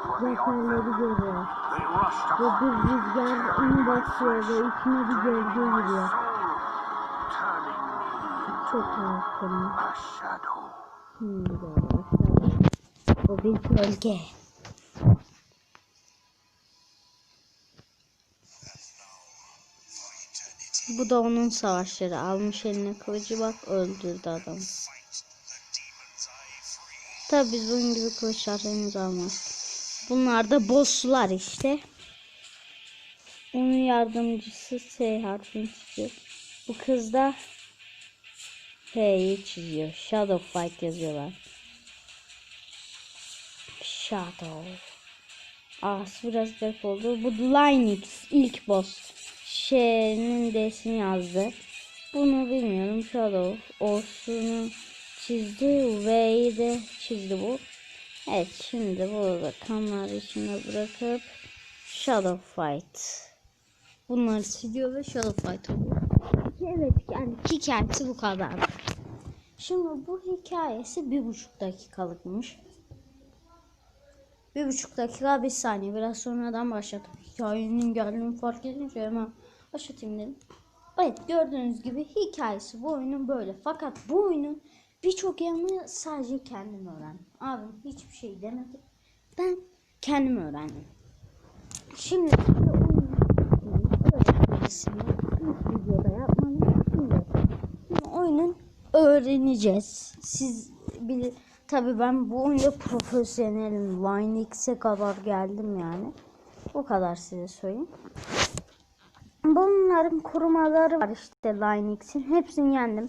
Them. görüyor. Ve bir me. rüzgar onu basıyor ve içine bir gölge giriyor. Çok shadow. Şimdi aşağıda. O bir gölge. Bu da onun savaşları. Almış eline kılıcı bak öldürdü adamı. Tabi biz bunun gibi kılıçlar henüz almaz. Bunlar da bosslar işte. Onun yardımcısı S harfini çiziyor. Bu kız da H'yi çiziyor. Shadow Fight yazıyorlar. Shadow. A'sı biraz garip oldu. Bu Linux ilk boss. Ş'nin D'sini yazdı. Bunu bilmiyorum. Shadow. O'sunu çizdi. V'yi de çizdi bu. Evet şimdi burada kanlar içine bırakıp Shadow Fight. Bunları siliyor ve Shadow Fight oluyor. Evet yani hikayesi bu kadar. Şimdi bu hikayesi bir buçuk dakikalıkmış. Bir buçuk dakika bir saniye. Biraz sonradan başladım. Hikayenin geldiğini fark edince hemen başlatayım dedim. Evet gördüğünüz gibi hikayesi bu oyunun böyle. Fakat bu oyunun birçok yanını sadece kendim öğrendim. Abim hiçbir şey demedi. Ben kendim öğrendim. Şimdi size oyunun öğretisini ilk videoda şimdi oyunun öğreneceğiz. Siz bir tabi ben bu oyunda profesyonelim. Linex'e kadar geldim yani. O kadar size söyleyeyim. Bunların korumaları var işte Linux'in. Hepsini yendim.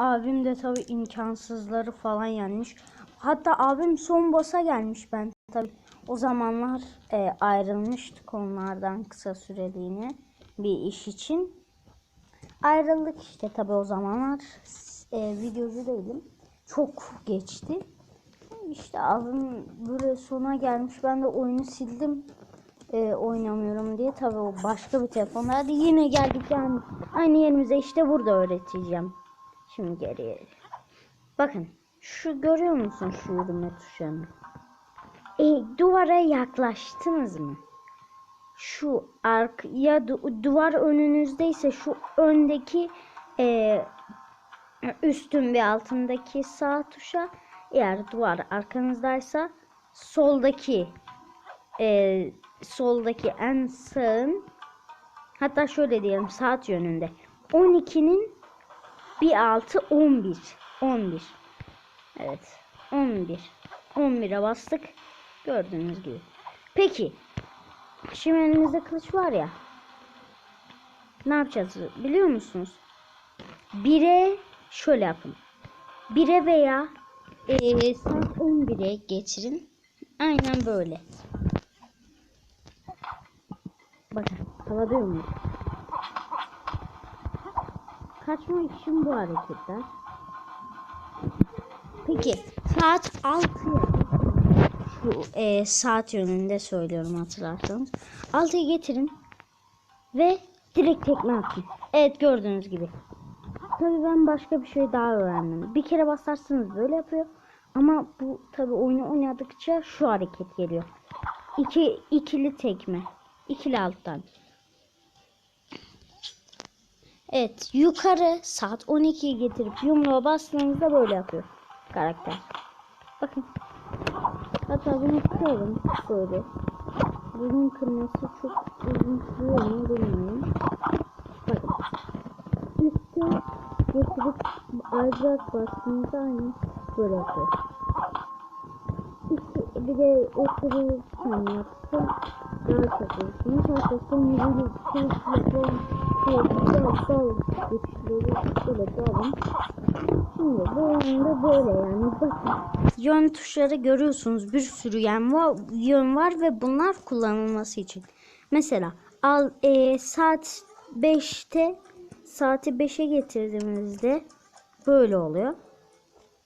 Abim de tabi imkansızları falan yenmiş. Hatta abim son boss'a gelmiş ben tabi. O zamanlar e, ayrılmıştık onlardan kısa süreliğine bir iş için. Ayrıldık işte tabi o zamanlar e, videocu değilim. Çok geçti. İşte abim böyle sona gelmiş. Ben de oyunu sildim. E, oynamıyorum diye. Tabi o başka bir telefonda. Hadi yine geldik yani. Aynı yerimize işte burada öğreteceğim. Şimdi geriye. Bakın. Şu görüyor musun şu yürüme tuşlarını? E, duvara yaklaştınız mı? Şu ark ya du- duvar önünüzdeyse şu öndeki e, üstün ve altındaki sağ tuşa eğer duvar arkanızdaysa soldaki e, soldaki en sağın hatta şöyle diyelim saat yönünde 12'nin bir altı 11 11 evet. 11 11'e bastık. Gördüğünüz gibi. Peki. Şimdi elimizde kılıç var ya. Ne yapacağız biliyor musunuz? 1'e şöyle yapın. 1'e veya e, saat 11'e getirin aynen böyle. Bakın havada mı kaçmak için bu hareketler peki saat 6'ya şu e, saat yönünde söylüyorum hatırlarsanız 6'ya getirin ve direkt tekme atın evet gördüğünüz gibi Tabii ben başka bir şey daha öğrendim. Bir kere basarsınız böyle yapıyor. Ama bu tabii oyunu oynadıkça şu hareket geliyor. İki, ikili tekme. İkili alttan. Evet yukarı saat 12'ye getirip yumruğa bastığınızda böyle yapıyor karakter. Bakın. Hatta bunu tutalım böyle. Bunun kırması çok uzun sürüyor mu bilmiyorum. Bakın üstü getirip ayrıca bastığınızda aynı böyle yapıyor. İşte bir de otururken yapsın daha çok olursunuz. Arkasından yüzünü kılıçla böyle dalın. Şimdi bu oyunda böyle yani bakın yön tuşları görüyorsunuz. Bir sürü yön var, yön var ve bunlar kullanılması için. Mesela al e, saat 5'te saati 5'e getirdiğimizde böyle oluyor.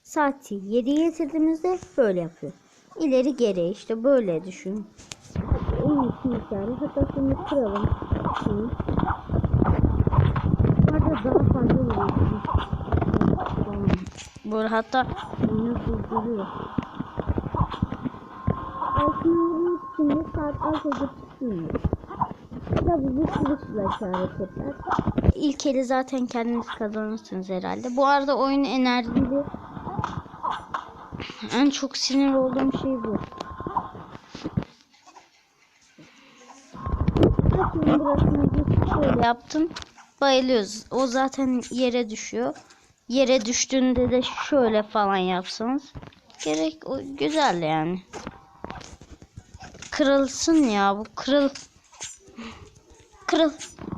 Saati 7'ye getirdiğimizde böyle yapıyor. İleri geri işte böyle düşün. En iyisi yani. Hatta şimdi kıralım. Şunu. Arada daha fazla vuruyor. Bu hatta bunu durduruyor. İçin de saat az önce tutmuyor. Tabii bu kılıçla işaret eder. İlk eli zaten kendiniz kazanırsınız herhalde. Bu arada oyun enerjili. En çok sinir olduğum şey bu. Bakın şöyle yaptım. Bayılıyoruz. O zaten yere düşüyor. Yere düştüğünde de şöyle falan yapsanız. Gerek o güzel yani. Kırılsın ya bu kırıl. Kırıl.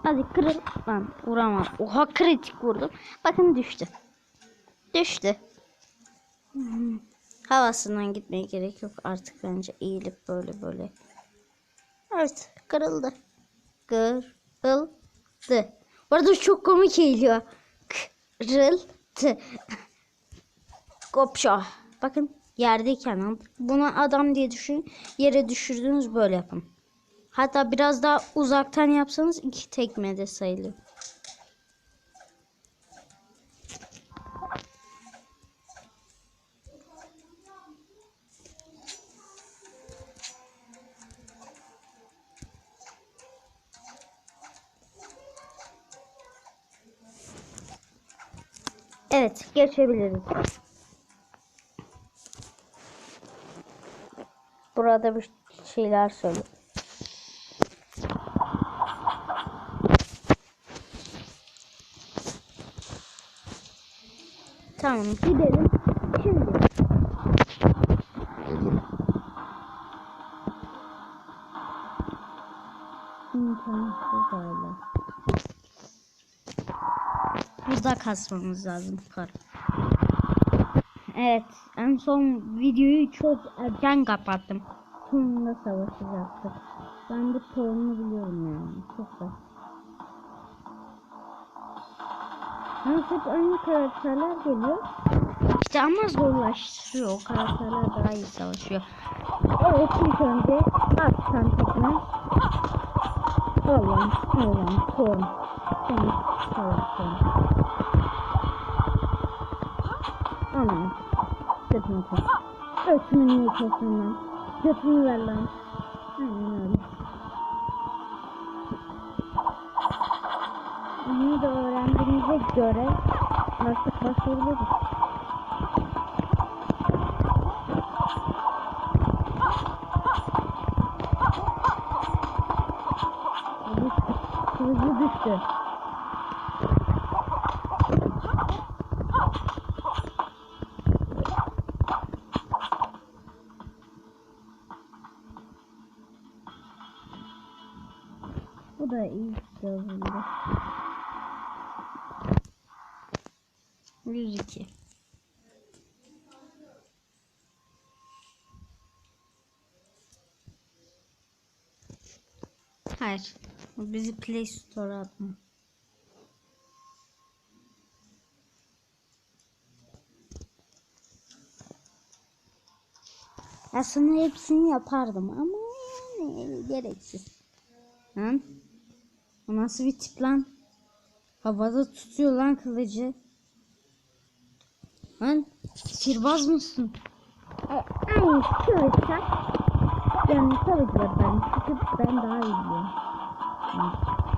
Hadi kırıl. Lan vuramam. Oha kritik vurdum. Bakın düştü. Düştü. Havasından gitmeye gerek yok. Artık bence eğilip böyle böyle. Evet kırıldı. Kırıldı. Bu arada çok komik eğiliyor. Kırıldı. Kopşa. Bakın yerdeyken buna adam diye düşün. Yere düşürdüğünüz böyle yapın. Hatta biraz daha uzaktan yapsanız iki tekme de sayılır. Geçebiliriz. Burada bir şeyler söyle. Tamam, gidelim. Şimdi. İmkansız hala. Burada kasmamız lazım kar. Evet, en son videoyu çok erken kapattım. Sonunda savaşacaktık. Ben bu sorunu biliyorum yani. Çok da. Hep aynı karakterler geliyor. İşte ama zorlaştırıyor. O karakterler daha iyi savaşıyor. Evet ilk önce at sen tekme. Allah'ım Allah'ım korun. Seni savaşıyorum. Anam. Götümü kes. Götümü niye kesin lan? Götümü ver lan. Bunu da öğrendiğimize göre artık başlayabiliriz. 102. Hayır. Bizi Play Store'a atma. Aslında hepsini yapardım ama yani gereksiz. Lan. O nasıl bir tip lan? Havada tutuyor lan kılıcı. Lan sihirbaz mısın? E, aynı kılıçlar. Yani tabii ki ben. Çünkü ben daha iyi biliyorum. Yani,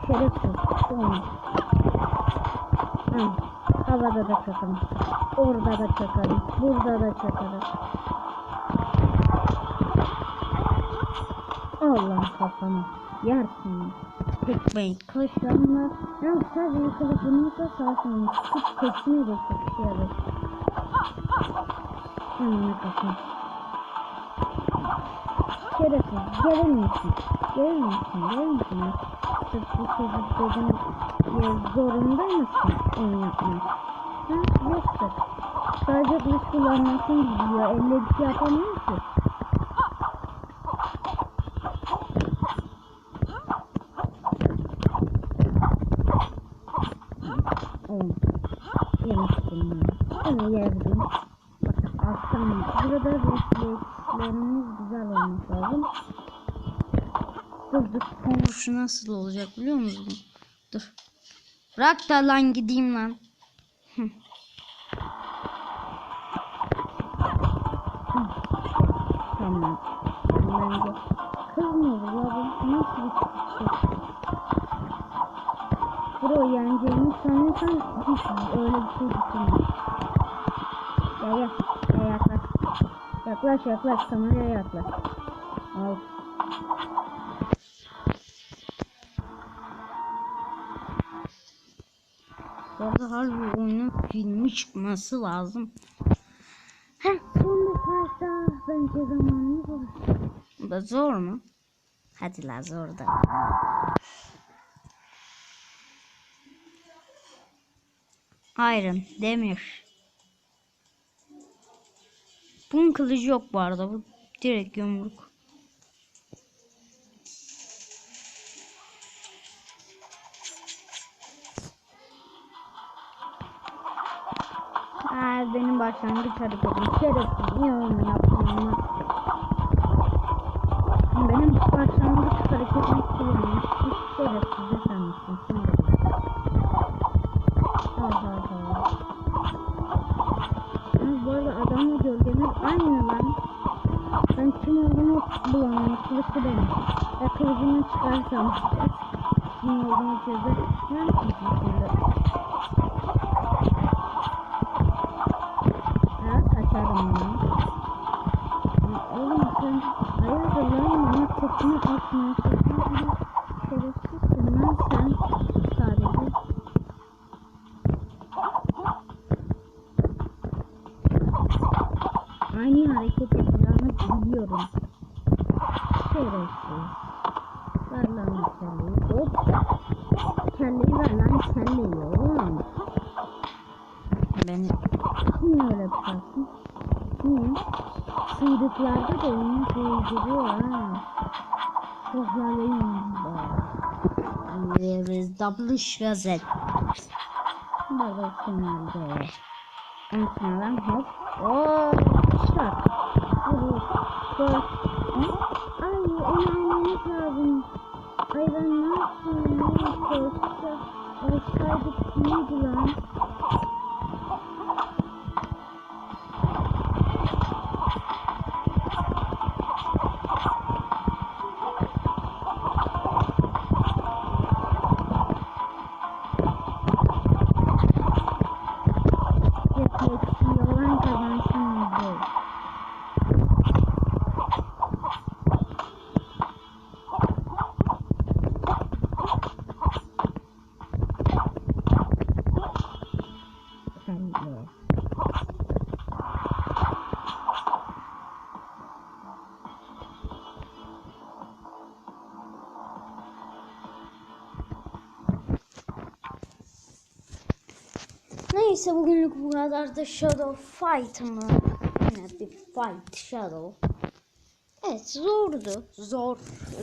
Şerefsiz. Olmaz. Ha, havada da çakarım. Orada da çakarım. Burada da çakarım. Allah kafamı. Yersin. Tekmeyi kılıçlarımla. Yani sadece kılıçlarımla savaşmayın. Sık tekme de çok şey Önüne kafam. Şerefsiz. Gelir misin? Gelir misin? Gelir misin? Sırf bu çocuk dedim. Ya zorunda mısın onu yapmak? Ha? Yoksa. Sadece kılıç kullanmasını biliyor. Elle bir şey yapamıyor ki. Evet. Yemiştim ben. Öyle yerdim. Alttan burada reflekslerimiz güzel olması lazım. Dur dur. Vuruşu nasıl olacak biliyor musun? Dur. Bırak da lan gideyim lan. Hı. Tamam. Bence kızmıyor ya bu nasıl bir şey? Bro yeneceğini sanıyorsan hiç öyle bir şey düşünme. Gel gel. Yaklaş. Yaklaş kameraya yaklaş. Al. Bu arada harbi oyunun filmi çıkması lazım. Heh, son bir parça bence zamanımız olur. Bu da zor mu? Hadi la zor da. Iron, demir. Bunun kılıcı yok bu arada. Bu direkt yumruk. Aa, benim başlangıç hareketim. Şerefsiz. Niye onu yaptın ama? Benim başlangıç hareketim kullanmış. Şerefsiz sen misin? Şimdi. Aynı lan. Ben kim olduğunu bulamıyorum. Kılıçlı benim. Ya kılıcımı çıkarsam. Kim olduğunu çözer. Ne yapayım Ya kaçarım ya. Ya Oğlum sen hayırdır lan bana tekme atmıyorsun. Sen bir şerefsizsin lan sen sadece. Aynı hareket yapacağını biliyorum. Şerefsiz. Ver lan bu kelleyi. Hop. Ver lan kelleyi oğlum. Beni niye öyle yaparsın? Niye? Sıyrıklarda da onu sevdiriyor ha. Koklayayım da. Yeriz double şvazet. Baba kenarda. Unutmadan hop. Oo, şak. Vurur. Gol. Hı? Ay onu almamız lazım. Ay ben ne yapayım? Yapayım? Olsaydık iyiydi lan. Yalan kazansın bize. Neyse bugünlük bu kadar da Shadow Fight mı? Yine bir Fight Shadow. Evet zordu. Zor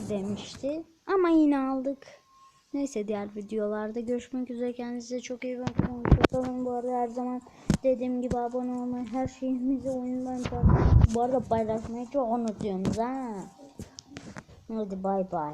demişti. Ama yine aldık. Neyse diğer videolarda görüşmek üzere. Kendinize çok iyi bakın. Hoşçakalın. Bu arada her zaman dediğim gibi abone olmayı, her şeyimizi oyundan. Bu arada paylaşmayı çok unutuyorsunuz ha. Hadi bay bay.